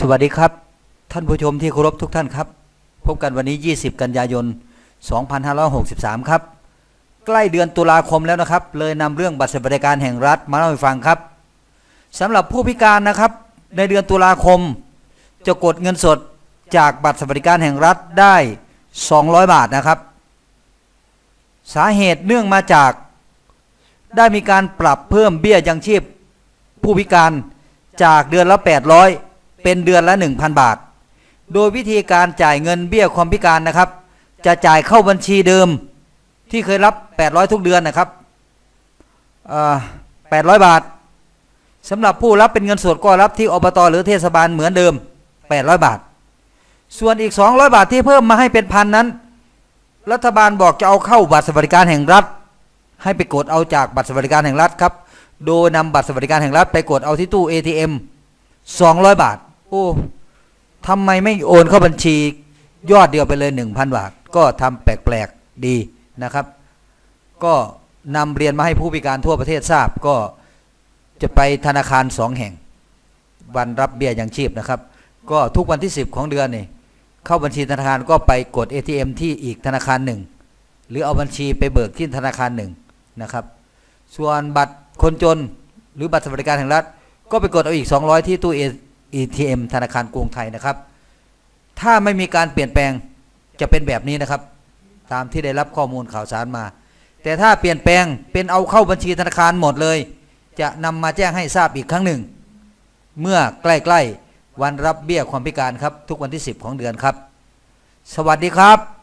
สวัสดีครับ ท่านผู้ชมที่เคารพทุกท่านครับ พบกันวันนี้ 20 กันยายน 2563 ครับ ใกล้เดือนตุลาคมแล้วนะครับ เลยนำเรื่องบัตรสวัสดิการแห่งรัฐมาเล่าให้ฟังครับสำหรับผู้พิการนะครับ ในเดือนตุลาคม จะกดเงินสดจากบัตรสวัสดิการแห่งรัฐได้ 200 บาทนะครับ สาเหตุเนื่องมาจาก ได้มีการปรับเพิ่มเบี้ยยังชีพ ผู้พิการจากเดือนละ 800 เป็นเดือนละ 1,000 บาท โดยวิธีการจ่ายเงินเบี้ยความพิการนะครับ จะจ่ายเข้าบัญชีเดิมที่เคยรับ 800 ทุกเดือนนะครับ800 บาทสำหรับผู้รับเป็นเงินสดก็รับที่อบตหรือเทศบาลเหมือนเดิม 800 บาท ส่วนอีก 200 บาทที่เพิ่มมาให้เป็นพันนั้น รัฐบาลบอกจะเอาเข้าบัตรสวัสดิการแห่งรัฐ ให้ไปกดเอาจากบัตรสวัสดิการแห่งรัฐครับ โดยนำบัตรสวัสดิการแห่งรัฐไปกดเอาที่ตู้ ATM 200 บาท โอ้ทำไมไม่โอนเข้าบัญชียอดเดียวไปเลย1,000บาท ก็ทำแปลกๆดีนะครับ ก็นำเรียนมาให้ผู้พิการทั่วประเทศทราบก็จะไปธนาคารสองแห่ง วันรับเบี้ยยังชีพนะครับ ก็ทุกวันที่ 10 ของเดือนนี่เข้าบัญชีธนาคารก็ไปกด ATM ที่อีกธนาคารหนึ่งหรือเอาบัญชีไปเบิกที่ธนาคารหนึ่งนะครับ ส่วนบัตรคนจนหรือบัตรสวัสดิการแห่งรัฐ ก็ไปกดเอาอีก 200 ที่ตู้ ATM ธนาคารกรุงไทยนะครับ ถ้าไม่มีการเปลี่ยนแปลงจะเป็นแบบนี้นะครับ ตามที่ได้รับข้อมูลข่าวสารมา แต่ถ้าเปลี่ยนแปลงเป็นเอาเข้าบัญชีธนาคารหมดเลย จะนำมาแจ้งให้ทราบอีกครั้งหนึ่ง เมื่อใกล้ๆวันรับเบี้ยความพิการครับ ทุกวันที่ 10 ของเดือนครับ สวัสดีครับ